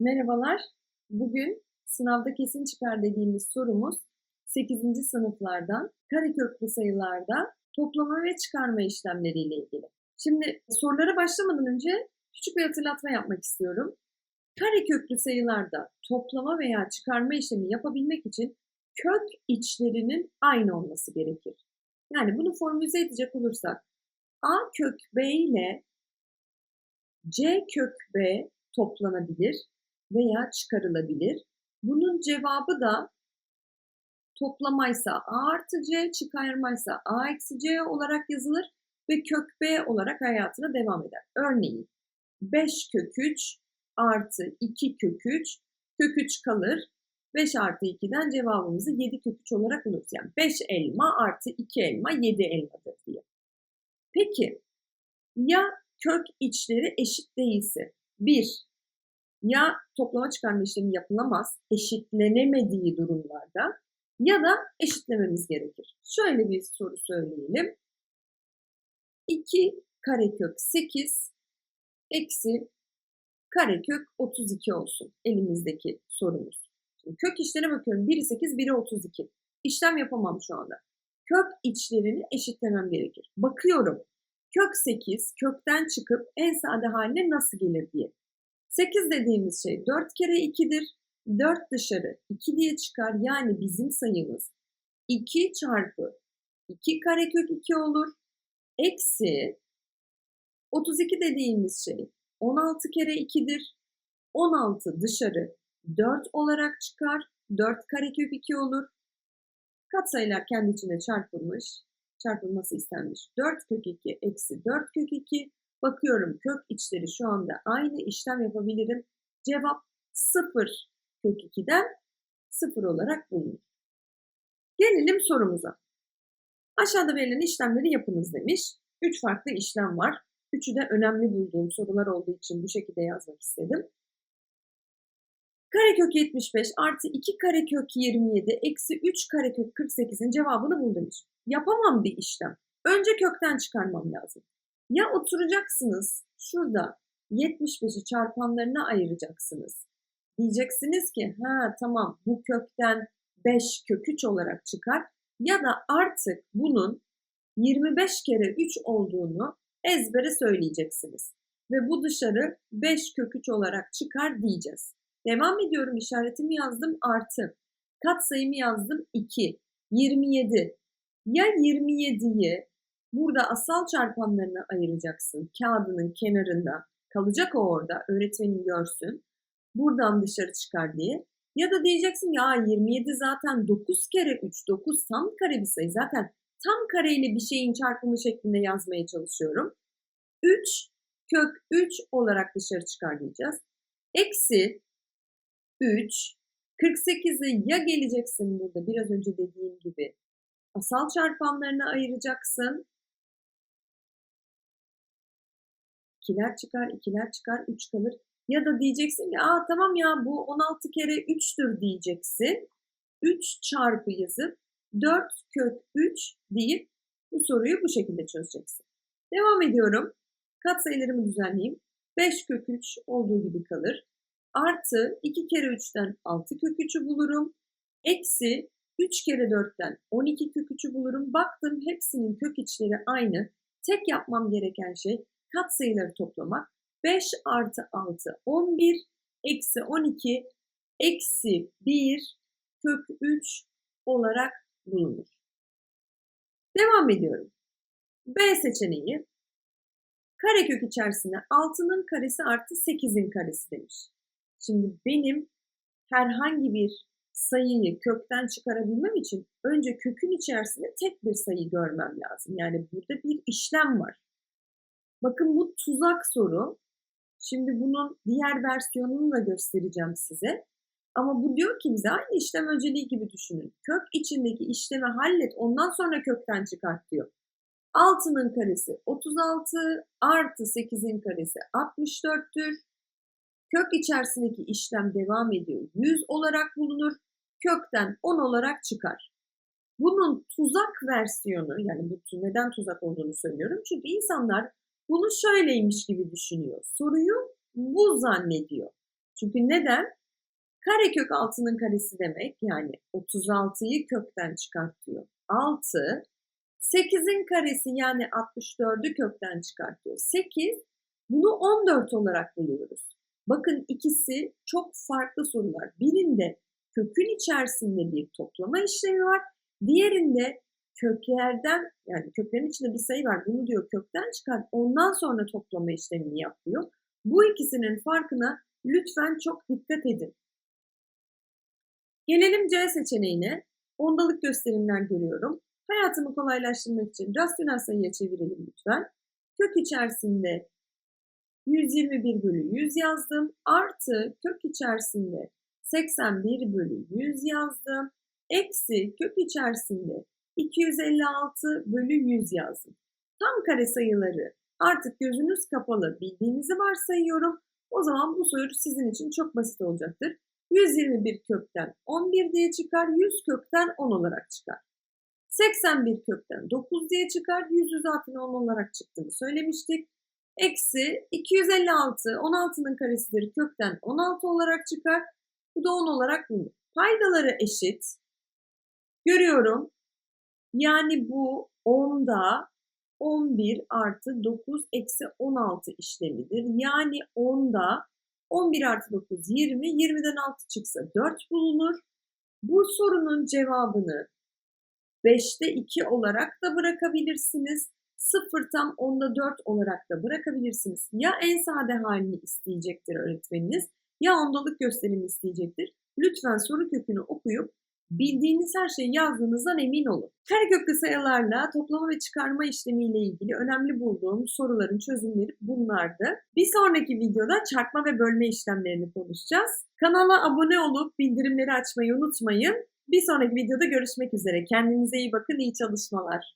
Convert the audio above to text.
Merhabalar. Bugün sınavda kesin çıkar dediğimiz sorumuz 8. sınıflardan kareköklü sayılarda toplama ve çıkarma işlemleriyle ilgili. Şimdi sorulara başlamadan önce küçük bir hatırlatma yapmak istiyorum. Kareköklü sayılarda toplama veya çıkarma işlemi yapabilmek için kök içlerinin aynı olması gerekir. Yani bunu formülize edecek olursak a kök b ile c kök b toplanabilir veya çıkarılabilir. Bunun cevabı da toplamaysa a artı c, çıkarmaysa a eksi c olarak yazılır ve kök b olarak hayatına devam eder. Örneğin 5 kök 3 artı 2 kök 3, kök 3 kalır. 5 artı 2'den cevabımızı 7 kök 3 olarak buluruz. Yani 5 elma artı 2 elma 7 elmadır diye. Peki ya kök içleri eşit değilse 1 ya toplama çıkarma işlemi yapılamaz eşitlenemediği durumlarda ya da eşitlememiz gerekir. Şöyle bir soru söyleyelim. 2 karekök 8 eksi karekök 32 olsun elimizdeki sorumuz. Şimdi kök içlerine bakıyorum. Biri 8, biri 32. İşlem yapamam şu anda. Kök içlerini eşitlemem gerekir. Bakıyorum. Kök 8 kökten çıkıp en sade haline nasıl gelir diye. 8 dediğimiz şey 4 kere 2'dir. 4 dışarı 2 diye çıkar. Yani bizim sayımız 2 çarpı 2 karekök 2 olur. Eksi 32 dediğimiz şey 16 kere 2'dir. 16 dışarı 4 olarak çıkar. 4 karekök 2 olur. Katsayılar kendi içinde çarpılmış. Çarpılması istenmiş. 4 kök 2 eksi 4 kök 2 Bakıyorum kök içleri şu anda aynı işlem yapabilirim. Cevap 0 kök 2'den 0 olarak bulunur. Gelelim sorumuza. Aşağıda verilen işlemleri yapınız demiş. 3 farklı işlem var. Üçü de önemli bulduğum sorular olduğu için bu şekilde yazmak istedim. Karekök 75 artı 2 karekök 27 eksi 3 karekök 48'in cevabını bul demiş. Yapamam bir işlem. Önce kökten çıkarmam lazım. Ya oturacaksınız şurada 75'i çarpanlarına ayıracaksınız. Diyeceksiniz ki ha tamam bu kökten 5 kök 3 olarak çıkar ya da artık bunun 25 kere 3 olduğunu ezbere söyleyeceksiniz. Ve bu dışarı 5 kök 3 olarak çıkar diyeceğiz. Devam ediyorum işaretimi yazdım artı. Kat sayımı yazdım 2. 27. Ya 27'yi Burada asal çarpanlarını ayıracaksın. Kağıdının kenarında. Kalacak o orada. Öğretmenin görsün. Buradan dışarı çıkar diye. Ya da diyeceksin ya 27 zaten 9 kere 3. 9 tam kare bir sayı. Zaten tam kareyle bir şeyin çarpımı şeklinde yazmaya çalışıyorum. 3 kök 3 olarak dışarı çıkar diyeceğiz. Eksi 3 48'i ya geleceksin burada biraz önce dediğim gibi asal çarpanlarını ayıracaksın ikiler çıkar, ikiler çıkar, 3 kalır. Ya da diyeceksin ki aa tamam ya bu 16 kere 3'tür diyeceksin. 3 çarpı yazıp 4 kök 3 deyip bu soruyu bu şekilde çözeceksin. Devam ediyorum. Katsayılarımı düzenleyeyim. 5 kök 3 olduğu gibi kalır. Artı 2 kere 3'ten 6 kök 3'ü bulurum. Eksi 3 kere 4'ten 12 kök 3'ü bulurum. Baktım hepsinin kök içleri aynı. Tek yapmam gereken şey katsayıları toplamak. 5 artı 6 11 eksi 12 eksi 1 kök 3 olarak bulunur. Devam ediyorum. B seçeneği karekök içerisinde 6'nın karesi artı 8'in karesi demiş. Şimdi benim herhangi bir sayıyı kökten çıkarabilmem için önce kökün içerisinde tek bir sayı görmem lazım. Yani burada bir işlem var. Bakın bu tuzak soru. Şimdi bunun diğer versiyonunu da göstereceğim size. Ama bu diyor ki bize aynı işlem önceliği gibi düşünün. Kök içindeki işlemi hallet ondan sonra kökten çıkart diyor. 6'nın karesi 36 artı 8'in karesi 64'tür. Kök içerisindeki işlem devam ediyor. 100 olarak bulunur. Kökten 10 olarak çıkar. Bunun tuzak versiyonu yani bu neden tuzak olduğunu söylüyorum. Çünkü insanlar bunu şöyleymiş gibi düşünüyor. Soruyu bu zannediyor. Çünkü neden? Karekök 6'nın karesi demek yani 36'yı kökten çıkartıyor. 6 8'in karesi yani 64'ü kökten çıkartıyor. 8 bunu 14 olarak buluyoruz. Bakın ikisi çok farklı sorular. Birinde kökün içerisinde bir toplama işlemi var. Diğerinde köklerden yani köklerin içinde bir sayı var. Bunu diyor kökten çıkart. Ondan sonra toplama işlemini yapıyor. Bu ikisinin farkına lütfen çok dikkat edin. Gelelim C seçeneğine. Ondalık gösterimler görüyorum. Hayatımı kolaylaştırmak için rasyonel sayıya çevirelim lütfen. Kök içerisinde 121 bölü 100 yazdım. Artı kök içerisinde 81 bölü 100 yazdım. Eksi kök içerisinde 256 bölü 100 yazdım. Tam kare sayıları artık gözünüz kapalı bildiğinizi varsayıyorum. O zaman bu soru sizin için çok basit olacaktır. 121 kökten 11 diye çıkar, 100 kökten 10 olarak çıkar. 81 kökten 9 diye çıkar, 100 zaten 10 olarak çıktığını söylemiştik. Eksi 256, 16'nın karesidir kökten 16 olarak çıkar. Bu da 10 olarak bulunur. Paydaları eşit. Görüyorum. Yani bu 10'da 11 artı 9 eksi 16 işlemidir. Yani 10'da 11 artı 9 20, 20'den 6 çıksa 4 bulunur. Bu sorunun cevabını 5'te 2 olarak da bırakabilirsiniz. 0 tam 10'da 4 olarak da bırakabilirsiniz. Ya en sade halini isteyecektir öğretmeniniz ya ondalık gösterimi isteyecektir. Lütfen soru kökünü okuyup bildiğiniz her şeyi yazdığınızdan emin olun. Kareköklü sayılarla toplama ve çıkarma işlemiyle ilgili önemli bulduğum soruların çözümleri bunlardı. Bir sonraki videoda çarpma ve bölme işlemlerini konuşacağız. Kanala abone olup bildirimleri açmayı unutmayın. Bir sonraki videoda görüşmek üzere. Kendinize iyi bakın, iyi çalışmalar.